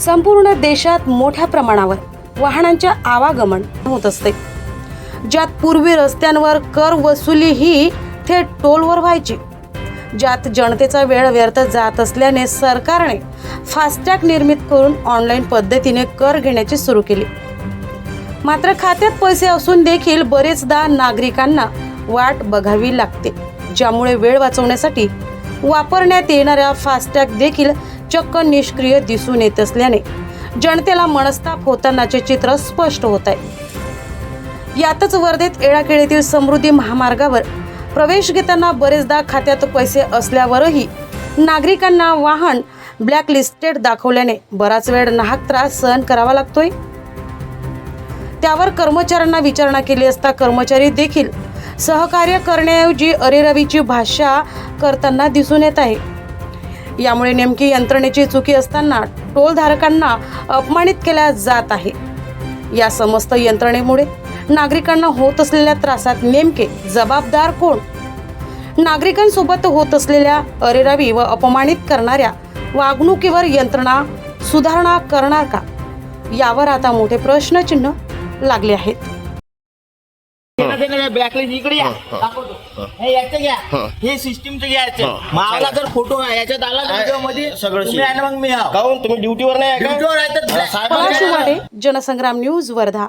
संपूर्ण देशात मोठ्या प्रमाणावर वाहनांच्या आवागमन होत असते. ज्यात पूर्वी रस्त्यांवर कर वसुली ही थेट टोलवर व्हायची. ज्यात जनतेचा वेळ व्यर्थ जात असल्याने सरकारने फास्टॅग निर्मित करून ऑनलाईन पद्धतीने कर घेण्याची सुरू केली. मात्र खात्यात पैसे असून देखील बरेचदा नागरिकांना वाट बघावी लागते ज्यामुळे वेळ वाचवण्यासाठी वापरण्यात येणाऱ्या फास्टॅग देखील चक्क निष्क्रिय दिसून येत असल्याने जनतेला मनस्ताप होतानाचे चित्र स्पष्ट होत आहे. यातच वर्धेत येळाकेळीतील समृद्धी महामार्गावर प्रवेश घेताना बरेचदा खात्यात पैसे असल्यावरही नागरिकांना वाहन ब्लॅकलिस्टेड दाखवल्याने बराच वेळ नाहक त्रास सहन करावा लागतोय. त्यावर कर्मचाऱ्यांना विचारणा केली असता कर्मचारी देखील सहकार्य करण्याऐवजी अरेरवीची भाषा करताना दिसून येत आहे. यामुळे नेमकी यंत्रणेची चुकी असताना टोलधारकांना अपमानित केल्या जात आहे. या समस्त यंत्रणेमुळे नागरिकांना होत असलेल्या त्रासात नेमके जबाबदार कोण? नागरिकांसोबत होत असलेल्या अरेरावी व अपमानित करणाऱ्या वागणुकीवर यंत्रणा सुधारणा करणार का? यावर आता मोठे प्रश्नचिन्ह लागले आहेत. इकडे या. दाखवतो. हे. याचं घ्या. हे. सिस्टीमचं घ्यायचं. मावला जर फोटो आहे याच्यात आला व्हिडिओमध्ये सगळं मग मी आहो. काहून? तुम्ही ड्युटीवर नाही आहे का? ड्युटीवर आहे तर साहेब पलाश वाडे जनसंग्राम न्यूज वर्धा.